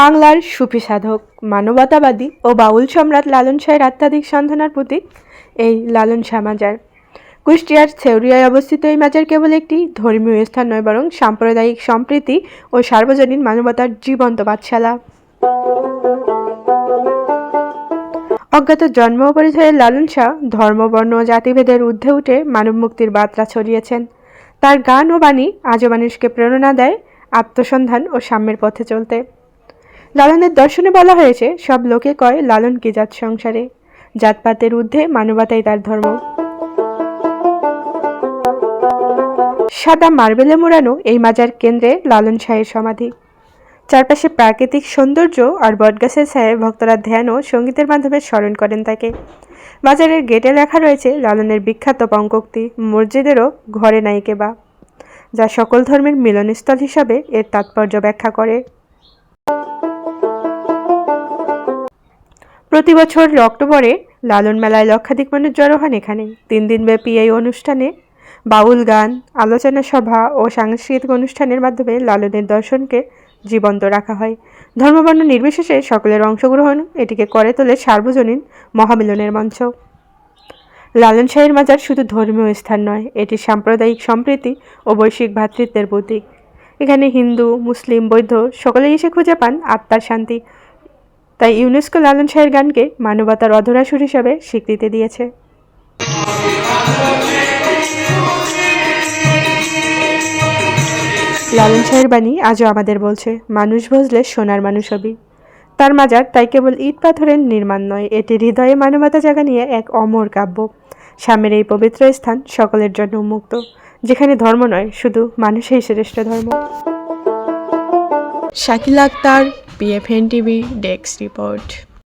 বাংলার সুফি সাধক, মানবতাবাদী ও বাউল সম্রাট লালন শাহের আত্মাধিক সন্ধানার প্রতীক এই লালন শাহ মাজার। কুষ্টিয়ার থেউরিয়ায় অবস্থিত এই মাজার কেবল একটি ধর্মীয় স্থান নয়, বরং সাম্প্রদায়িক সম্প্রীতি ও সার্বজনীন মানবতার জীবন্ত পাঠশালা। অজ্ঞাত জন্ম পরিচয়ের লালন শাহ ধর্মবর্ণ ও জাতিভেদের ঊর্ধ্বে উঠে মানব মুক্তির বার্তা ছড়িয়েছেন। তার গান ও বাণী আজও মানুষকে প্রেরণা দেয় আত্মসন্ধান ও সাম্যের পথে চলতে। লালনের দর্শনে বলা হয়েছে, সব লোকে কয় লালন কি জাত সংসারে? জাতপাতের ঊর্ধ্বে মানবতাই তার ধর্ম। সাদা মার্বেলে মোড়ানো এই মাজার কেন্দ্রে লালন শাহের সমাধি। চারপাশে প্রাকৃতিক সৌন্দর্য আর বটগাছের ছায়ায় ভক্তরা ধ্যান ও সঙ্গীতের মাধ্যমে স্মরণ করেন তাকে। বাজারের গেটে লেখা রয়েছে, লালনের বিখ্যাত পঙ্কোক্তি, মসজিদেরও ঘরে নাইকে বা, যা সকল ধর্মের মিলনস্থল হিসাবে এর তাৎপর্য ব্যাখ্যা করে। প্রতি বছর অক্টোবরে লালন মেলায় লক্ষাধিক মানুষ জড়ো হন এখানে। তিন দিনব্যাপী এই অনুষ্ঠানে বাউল গান, আলোচনা সভা ও সাংস্কৃতিক অনুষ্ঠানের মাধ্যমে লালনের দর্শনকে জীবন্ত রাখা হয়। ধর্মবর্ণ নির্বিশেষে সকলের অংশগ্রহণ, এটিকে করে তোলে সার্বজনীন মহামিলনের মঞ্চ। লালন শাহের মাজার শুধু ধর্মীয় স্থান নয়, এটি সাম্প্রদায়িক সম্প্রীতি ও বৈশ্বিক ভ্রাতৃত্বের প্রতীক। এখানে হিন্দু, মুসলিম, বৌদ্ধ সকলেই এসে খুঁজে পান আত্মার শান্তি। তাই ইউনেস্কো লালন শাহের গানকে মানবতার অধরাসুর হিসাবে স্বীকৃতি দিয়েছে। লালন শাহের বাণী আজও আমাদের বলছে, মানুষ বুঝলে সোনার মানুষ হবি। তার মাজার তাই কেবল ইট পাথরের নির্মাণ নয়, এটি হৃদয়ে মানবতা জায়গা নিয়ে এক অমর কাব্য। স্বামীর এই পবিত্র স্থান সকলের জন্য উন্মুক্ত যেখানে ধর্ম নয়, শুধু মানুষই শ্রেষ্ঠ ধর্ম। Shakil Akhtar PFN TV desk report.